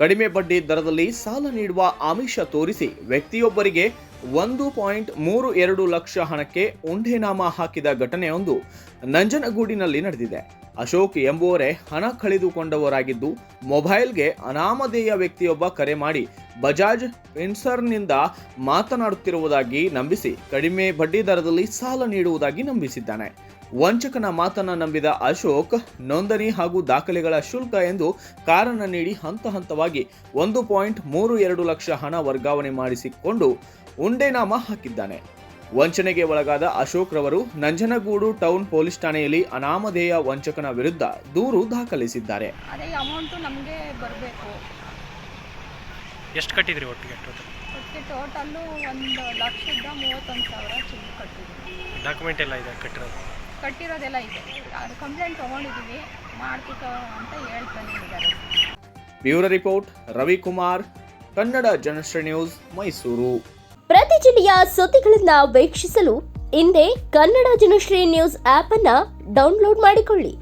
ಕಡಿಮೆ ಬಡ್ಡಿ ದರದಲ್ಲಿ ಸಾಲ ನೀಡುವ ಆಮಿಷ ತೋರಿಸಿ ವ್ಯಕ್ತಿಯೊಬ್ಬರಿಗೆ ಒಂದು ಪಾಯಿಂಟ್ ಮೂರು ಎರಡು ಲಕ್ಷ ಹಣಕ್ಕೆ ಉಂಡೆನಾಮ ಹಾಕಿದ ಘಟನೆಯೊಂದು ನಂಜನಗೂಡಿನಲ್ಲಿ ನಡೆದಿದೆ. ಅಶೋಕ್ ಎಂಬುವರೇ ಹಣ ಕಳೆದುಕೊಂಡವರಾಗಿದ್ದು, ಮೊಬೈಲ್ಗೆ ಅನಾಮಧೇಯ ವ್ಯಕ್ತಿಯೊಬ್ಬ ಕರೆ ಮಾಡಿ ಬಜಾಜ್ ಫಿನ್ಸರ್ನಿಂದ ಮಾತನಾಡುತ್ತಿರುವುದಾಗಿ ನಂಬಿಸಿ ಕಡಿಮೆ ಬಡ್ಡಿ ದರದಲ್ಲಿ ಸಾಲ ನೀಡುವುದಾಗಿ ನಂಬಿಸಿದ್ದಾನೆ. ವಂಚಕನ ಮಾತನ್ನ ನಂಬಿದ ಅಶೋಕ್ ನೋಂದಣಿ ಹಾಗೂ ದಾಖಲೆಗಳ ಶುಲ್ಕ ಎಂದು ಕಾರಣ ನೀಡಿ ಹಂತ ಹಂತವಾಗಿ ಒಂದು ಪಾಯಿಂಟ್ ಮೂರು ಎರಡು ಲಕ್ಷ ಹಣ ವರ್ಗಾವಣೆ ಮಾಡಿಸಿಕೊಂಡು ಉಂಡೆನಾಮ ಹಾಕಿದ್ದಾನೆ. ವಂಚನೆಗೆ ಒಳಗಾದ ಅಶೋಕ್ ರವರು ನಂಜನಗೂಡು ಟೌನ್ ಪೊಲೀಸ್ ಠಾಣೆಯಲ್ಲಿ ಅನಾಮಧೇಯ ವಂಚಕನ ವಿರುದ್ಧ ದೂರು ದಾಖಲಿಸಿದ್ದಾರೆ. ಅದೇ ಅಮೌಂಟು ನಮಗೆ ಬರಬೇಕು. ಎಷ್ಟು ಕಟ್ಟಿದ್ರಿ ಒಟ್ಟಿಗೆ ಟೋಟಲ್ ಅದಕ್ಕೆ ಟೋಟಲ್ಲು ಒಂದು ಲಕ್ಷದ ಮೂವತ್ತೊಂದು ಸಾವಿರ ಡಾಕ್ಯುಮೆಂಟ್ ಎಲ್ಲ ಇದೆ ಕಟ್ಟಿರೋದು? ಕಟ್ಟಿರೋದೆಲ್ಲ ಇದೆ. ಅದು ಕಂಪ್ಲೇಂಟ್ ತೊಗೊಂಡಿದ್ದೀವಿ ಮಾಡ್ತಿಕೋ ಅಂತ ಹೇಳ್ತಾನೆ ಇದ್ದಾರೆ. Bureau report Ravikumar Kannada Janashree news Mysuru. ಪ್ರತಿ ಜಿಲ್ಲೆಯ ಸುದ್ದಿಗಳನ್ನ ವೀಕ್ಷಿಸಲು ಹಿಂದೆ ಕನ್ನಡ ಜನಶ್ರೀ ನ್ಯೂಸ್ ಆಪ್ ಅನ್ನ ಡೌನ್ಲೋಡ್ ಮಾಡಿಕೊಳ್ಳಿ.